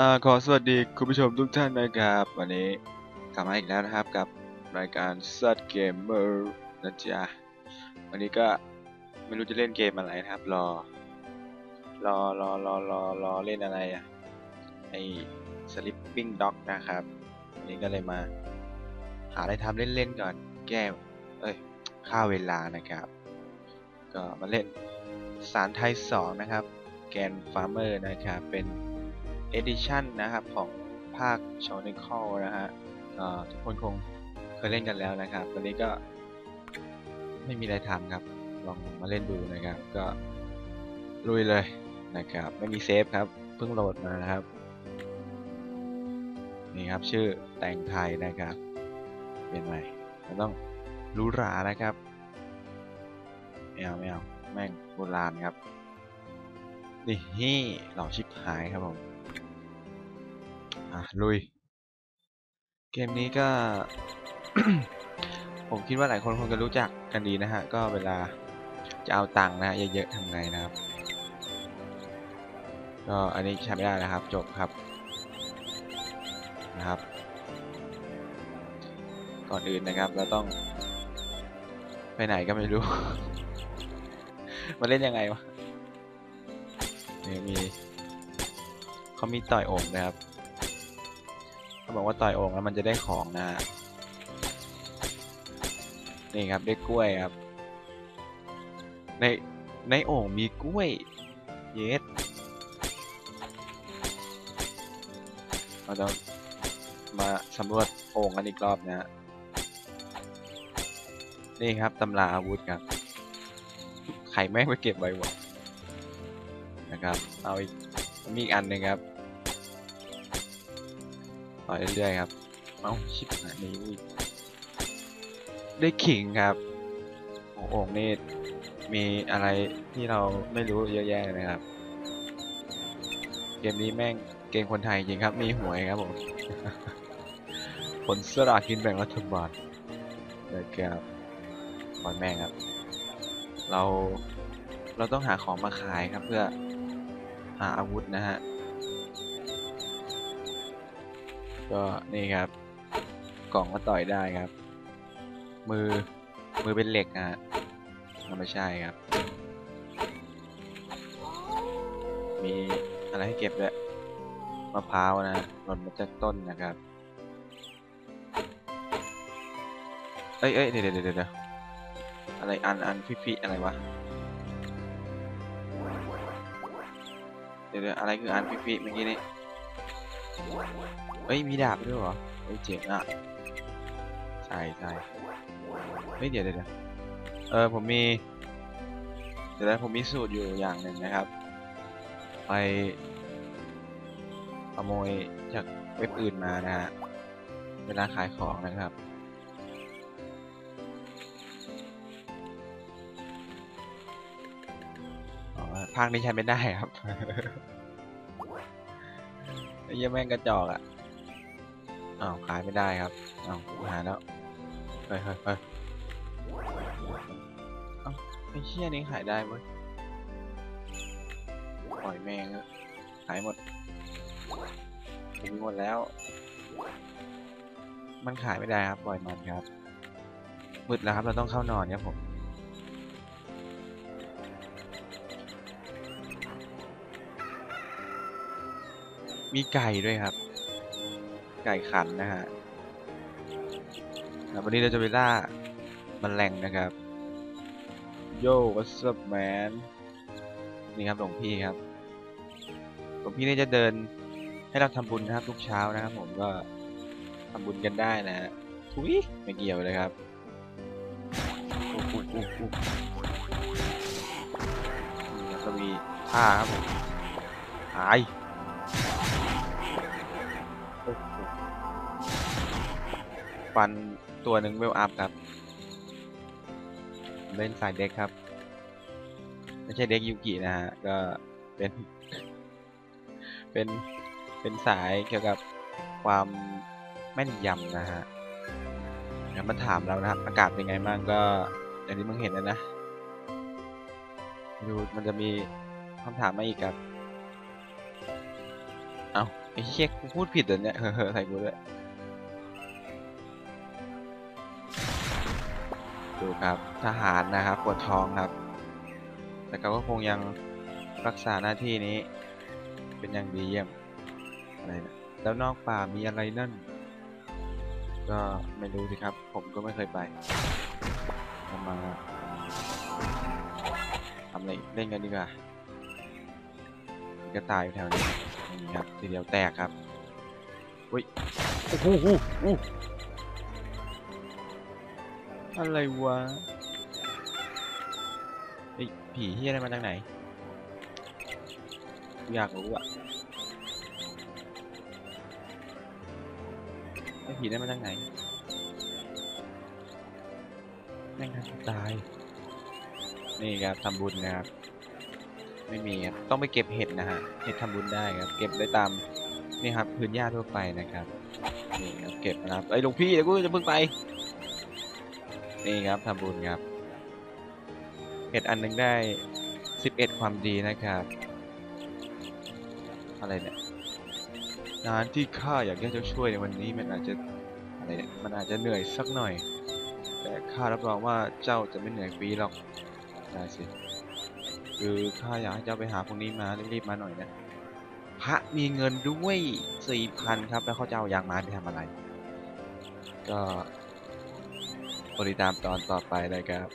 อ่าขอสวัสดีคุณผู้ชมทุกท่านนะครับ วันนี้กลับมาอีกแล้วนะครับกับรายการ s u d Gamer นะจ๊ะวันนี้ก็ไม่รู้จะเล่นเกมอะไรนะครับ รอ รอรอรอรอรอเล่นอะไรอะไอ้ Sleeping Dog นะครับวันนี้ก็เลยมา หาอะไรทำเล่นๆก่อน แก้เอ้ยค่าเวลานะครับ ก็มาเล่นสารไทย 2 นะครับ แกนฟาร์เมอร์นะครับเป็น Edition นะครับของภาค c h r o n i c l e นะฮะทุกคนคงเคยเล่นกันแล้วนะครับวันนี้ก็ไม่มีอะไรทำครับ ลองมาเล่นดูนะครับ ก็ลุยเลยนะครับ ไม่มีเซฟครับ เพิ่งโหลดมานะครับ นี่ครับชื่อแต่งไทยนะครับ เป็นไงมันต้องรู้รานะครับไม่เอาไม่เอาแม่งโบราณครับ นี่ฮี่หล่อชิบหายครับผม อะลุย เกมนี้ก็ ผมคิดว่าหลายคนคงจะรู้จักกันดีนะฮะ ก็เวลาจะเอาตังค์นะฮะเยอะๆทำไงนะครับ ก็อันนี้ใช้ไม่ได้นะครับ จบครับนะครับ ก่อนอื่นนะครับ เราต้อง ไปไหนก็ไม่รู้ มาเล่นยังไงวะเนี่ยมีเขามีต่อยโอ่งนะครับ เขาบอกว่าต่อยโอ่งแล้วมันจะได้ของนะฮะนี่ครับได้กล้วยครับ ในในโอ่งมีกล้วย เยสเราต้องมาสำรวจโอ่งกันอีกรอบนะฮะนี่ครับตำราอาวุธครับ ไข่แม่งไปเก็บไว้หมดนะครับ เอาอีกมีอีกอันหนึ่งครับ ต่อเรื่อยๆครับ เอ้าชิบหายนี่อุ้ยได้ขิงครับโอ้โอ่งนี่มีอะไรที่เราไม่รู้เยอะแยะเลยนะครับ เกมนี้แม่งเกมคนไทยจริงครับ มีหวยครับผม ผลสลากกินแบ่งรัฐบาลนะครับบอลแม่งครับ เราเราต้องหาของมาขายครับเพื่อหาอาวุธนะฮะ ก็นี่ครับ กล่องก็ต่อยได้ครับ มือมือเป็นเหล็กอะฮะมันไม่ใช่ครับ มีอะไรให้เก็บด้วยมะพร้าวนะหล่นมาจากต้นนะครับเอ้ยเอ้ยเดี๋ยวเดี๋ยวเดี๋ยวเดี๋ยวอะไรอันอันฟิฟิอะไรวะเดี๋ยวเดี๋ยวอะไรคืออันฟิฟิเมื่อกี้นี้ เอ้ยมีดาบด้วยเหรอเอ้ยเจ๋งอะใช่ใช่เฮ้ยเดี๋ยวเดี๋ยวเออผมมีเดี๋ยวนะผมมีสูตรอยู่อย่างหนึ่งนะครับ ไปขโมยจากเว็บอื่นมานะฮะเวลาขายของนะครับภาคนี้ใช้ไม่ได้ครับ ไอ้เหี้ยแม่งกระจอกอะอ้าวขายไม่ได้ครับอ้าวหายแล้วเฮ้ยเฮ้ยเฮ้ยเอ้าไอ้เชี่ยนี้ขายได้เว้ยปล่อยแม่งเถอะขายหมดผมมีหมดแล้ว มันขายไม่ได้ครับปล่อยมันครับมืดแล้วครับเราต้องเข้านอนครับผม มีไก่ด้วยครับ ไก่ขันนะฮะวันนี้เราจะไปล่าแมันแรงนะครับโย่ what's up man นี่ครับหลวงพี่ครับหลวงพี่นี่จะเดินให้เราทำบุญนะครับทุกเช้านะครับ ผมก็ทำบุญกันได้นะฮะทุยไม่เกี่ยวเลยครับอุ๊บอุ๊บอุ๊บอุ๊บนี่แล้วก็มีผ้าครับผมหาย ฟันตัวหนึ่งเวลอัพครับ เล่นสายเด็กครับ ไม่ใช่เด็กยูกินะฮะ ก็เป็น เป็น เป็นสายเกี่ยวกับความแม่นยำนะฮะเดี๋ยวมาถามเรานะครับ อากาศเป็นไงบ้างก็อย่างที่มึงเห็นนะนะดูมันจะมีคำถามมาอีกครับ เอา อ้เหี้ยกูพูดผิดเหรอเนี่ยเฮ้อใส่กูด้วยดูครับทหารนะครับปวดท้องครับ แต่เขาก็คงยังรักษาหน้าที่นี้ เป็นอย่างดีเยี่ยมอะไรนะแล้วนอกป่ามีอะไรนั่น ก็ไม่รู้สิครับ ผมก็ไม่เคยไปมาทำอะไรเล่นกันดีกว่า กระต่ายอยู่แถวนี้นี่ครับทีเดียวแตกครับอุ้ยโอ้โหโอ้โหอะไรวะไอ้ยผีที่อะไรมาจากไหน อยากรู้อะไอ้ผีนั่นมาจากไหนแม่งทำตาย นี่ครับทำบุญนะครับ ไม่มีครับต้องไปเก็บเห็ดนะฮะเห็ดทำบุญได้ครับ เก็บได้ตามนี่ครับพื้นหญ้าทั่วไปนะครับนี่ครับเก็บนะครับไอ้หลวงพี่เดี๋ยวกูจะเพิ่งไปนี่ครับทำบุญครับเห็ดอันหนึงได้สิบเอ็ดความดีนะครับ อะไรเนี่ยงานที่ข้าอยากจะช่วยในวันนี้มันอาจจะอะไรเนี่ยมันอาจจะเหนื่อยสักหน่อย แต่ข้ารับรองว่าเจ้าจะไม่เหนื่อยฟรีหรอกได้สิ คือข้าอยากให้เจ้าไปหาพวกนี้มารีบๆมาหน่อยนะพระมีเงินด้วยสี่พันครับ แล้วเขาจะเอายางม้าไปทำอะไร ก็ติดตามตอนต่อไปเลยครับ